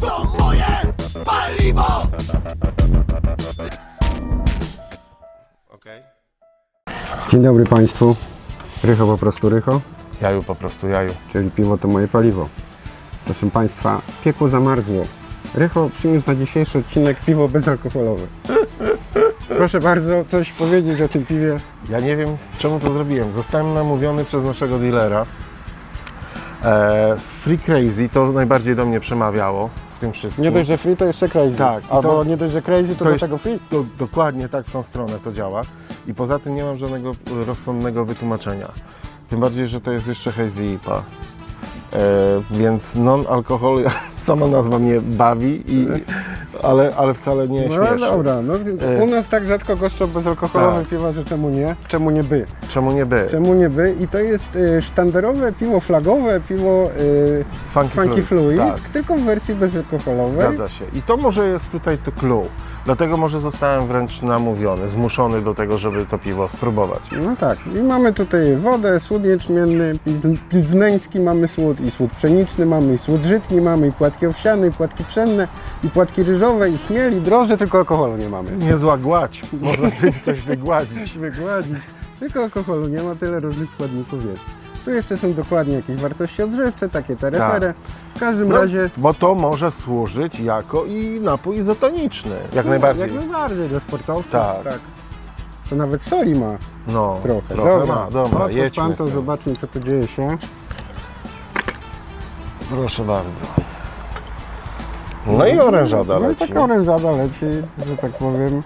To moje paliwo! Okej. Dzień dobry Państwu. Rycho po prostu Rycho, Jaju po prostu, jaju. czyli piwo to moje paliwo. Proszę Państwa, piekło zamarzło. Rycho przyniósł na dzisiejszy odcinek piwo bezalkoholowe. Proszę bardzo, coś powiedzieć o tym piwie. Ja nie wiem, czemu to zrobiłem. Zostałem namówiony przez naszego dealera. E, Free Crazy to najbardziej do mnie przemawiało w tym wszystkim. Nie dość, że free to jeszcze crazy. Tak, i Albo to- nie dość, że crazy to, do jest- tego free. To dokładnie tak w tą stronę to działa. I poza tym nie mam żadnego e, rozsądnego wytłumaczenia. Tym bardziej, że to jest jeszcze hazy IPA. E, więc non-alkohol, sama nazwa mnie bawi, i, ale, ale wcale nie No śmieszy. dobra, no, E. u nas tak rzadko goszczą bezalkoholowe Tak. piwa, że czemu nie? Czemu nie by? Czemu nie by? Czemu nie by? I to jest y, sztandarowe piwo flagowe, piwo y, Funky, Funky Fluid, Tak. tylko w wersji bezalkoholowej. Zgadza się. I to może jest tutaj to clue. Dlatego może zostałem wręcz namówiony, zmuszony do tego, żeby to piwo spróbować. No tak, i mamy tutaj wodę, słód jęczmienny, pil- pilzneński mamy słód i słód pszeniczny mamy, i słód żytni mamy, i płatki owsiane, i płatki pszenne, i płatki ryżowe, i chmiel, i drożdże, tylko alkoholu nie mamy. Niezła gładź. Można tym coś wygładzić. Wygładzić. Tylko alkoholu nie ma, tyle różnych składników jest. Tu jeszcze są dokładnie jakieś wartości odżywcze, takie tereferę. W każdym No, razie... bo to może służyć jako i napój izotoniczny. Jak najbardziej. Jak najbardziej dla sportowców. Tak. To nawet soli ma No, trochę. dobra, ma. Dobra, jedźmy pan z to, tym. zobaczmy co tu dzieje się. Proszę bardzo. No i orężada No i leci. taka orężada leci, że tak powiem.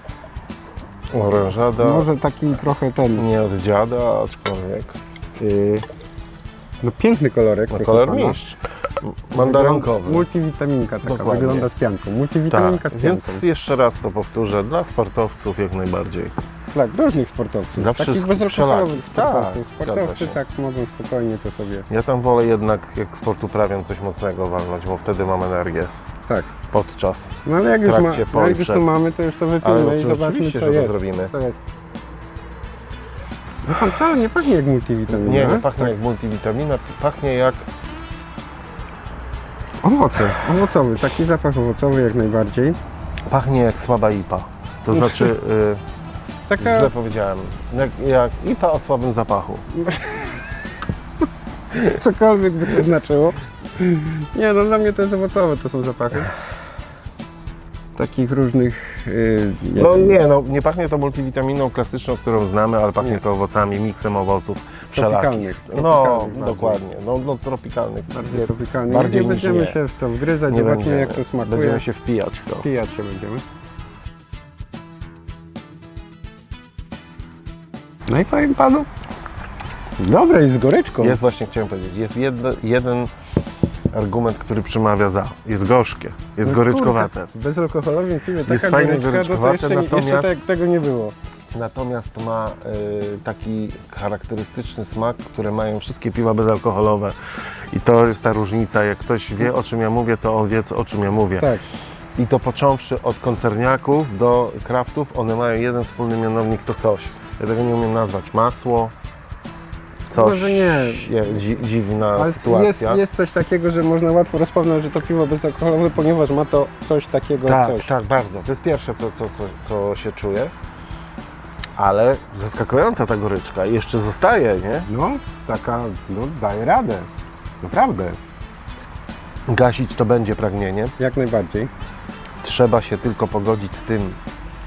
Orężada Może taki trochę ten, nie od dziada, aczkolwiek. yy, no piękny kolorek. No proszę kolor pana. mistrz. Mandarynkowy. Multivitaminka taka, Dokładnie. wygląda z pianką. Multivitaminka Tak, z pianką. więc jeszcze raz to powtórzę, dla sportowców jak najbardziej. Tak, różnych sportowców. Dla Takich wszystkich, bezalkoholowych wszelakich. sportowców. Tak, Sportowcy tak mogą spokojnie to sobie. Ja tam wolę jednak, jak sport uprawiam, coś mocnego walnąć, bo wtedy mam energię Tak. podczas. No ale jak już, ma, trakcie, po no i jak już przed. to mamy, to już to Ale wypijmy i to zobaczmy oczywiście, co że to jest. zrobimy. Co jest. No pan wcale nie pachnie jak multivitamina. Nie, nie pachnie jak multivitamina, pachnie jak Owoce, owocowy, taki zapach owocowy jak najbardziej. pachnie jak słaba IPA. To znaczy, y, Taka, źle powiedziałem, jak, jak IPA o słabym zapachu. cokolwiek by to znaczyło. Nie, no dla mnie to jest owocowe, to są zapachy. Takich różnych... Yy, nie No wiem, nie, no nie pachnie to multivitaminą klasyczną, którą znamy, ale pachnie Nie. to owocami, miksem owoców wszelakich. Tropikalnych, No, tropikalnych bardziej. dokładnie, no, no tropikalnych. bardziej tropikalnie. bardziej nie będziemy nie. się w to wgryzać, Nie zobaczmy będziemy. jak to smakuje. Będziemy się wpijać w to. Pijać się będziemy. No i powiem panu, dobre i z goryczką. Jest właśnie, chciałem powiedzieć, jest jedno, jeden argument, który przemawia za. Jest gorzkie, jest No goryczkowate. kurde, bezalkoholowym piwie Jest taka fajnie goryczka, no to goryczkowate, jeszcze, jeszcze natomiast- tak, tego nie było. Natomiast ma y, taki charakterystyczny smak, które mają wszystkie piwa bezalkoholowe. I to jest ta różnica. Jak ktoś wie, o czym ja mówię, to on wie, o czym ja mówię. Tak. I to począwszy od koncerniaków do kraftów, one mają jeden wspólny mianownik, to coś. Ja tego nie umiem nazwać. Masło, coś. Może nie. je- Dzi, dziwna Ale jest, sytuacja. jest coś takiego, że można łatwo rozpoznać, że to piwo bezalkoholowe, ponieważ ma to coś takiego, Tak, coś. tak, bardzo. To jest pierwsze, co, co, co, co się czuje. Ale zaskakująca ta goryczka. I jeszcze zostaje, nie? No, taka, no daje radę. Naprawdę. Gasić to będzie pragnienie. Jak najbardziej. Trzeba się tylko pogodzić z tym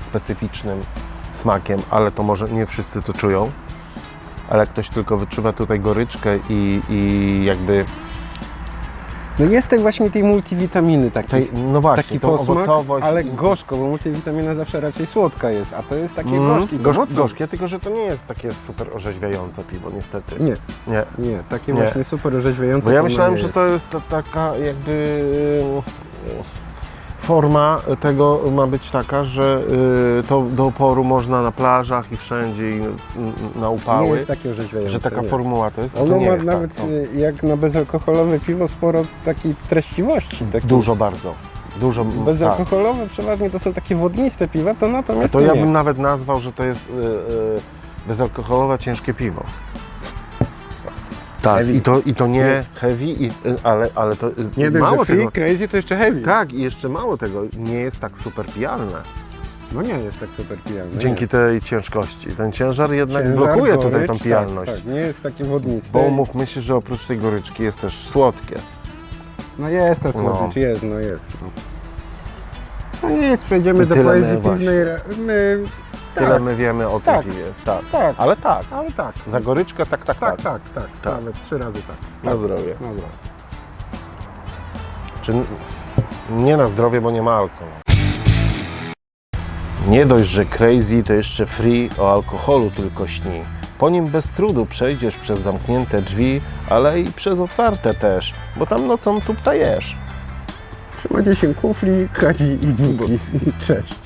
specyficznym smakiem, ale to może nie wszyscy to czują. Ale jak ktoś tylko wyczuwa tutaj goryczkę i, i jakby No jest tej właśnie tej multivitaminy takiej. tej, no właśnie, taki tą posmak, owocowość. ale i- gorzko, bo multivitamina zawsze raczej słodka jest, a to jest takie Mm, gorzkie. gorzkie, mocno- gorzkie, tylko że to nie jest takie super orzeźwiające piwo, niestety. Nie, Nie. nie, takie Nie. właśnie super orzeźwiające. Bo ja to myślałem, nie że jest. to jest ta, taka jakby forma tego ma być taka, że e, to do oporu można na plażach i wszędzie i na nie upały, jest takie orzeźwiające. że taka nie. formuła to jest. to Ono nie ma jest nawet tak, no. y, jak na bezalkoholowe piwo sporo takiej treściwości. Takiej. Dużo bardzo. Dużo, tak. Bezalkoholowe przeważnie to są takie wodniste piwa, to A natomiast to nie. ja bym nawet nazwał, że to jest e, e, bezalkoholowe ciężkie piwo. Tak, Heavy. i to, i to nie heavy, i, ale, ale to y, Nie dość, mało że free, tego. crazy to jeszcze heavy. Tak, i jeszcze mało tego, nie jest tak super pijalne. No nie jest tak super pijalny. Dzięki nie. tej ciężkości. Ten ciężar jednak Ciężar, blokuje gorycz, tutaj tą tak, pijalność. Tak, nie jest taki wodnisty. Bo umówmy się, że oprócz tej goryczki jest też słodkie. No jest ta No. słodycz, jest, no jest. No nic, przejdziemy To do pozytywnej... re- My... Tyle Tak, my wiemy o Tak. tym piwie. Tak. tak, Ale tak, ale tak. za goryczkę tak, tak, Tak, tak. tak, tak, Tak. Nawet trzy razy tak. Na tak. zdrowie. Na zdrowie. Czy nie na zdrowie, bo nie ma alkoholu. Nie dość, że crazy, to jeszcze free o alkoholu tylko śni. Po nim bez trudu przejdziesz przez zamknięte drzwi, ale i przez otwarte też, bo tam nocą tu ptajesz. Trzymajcie się kufli, kadzi i dziuki. Cześć.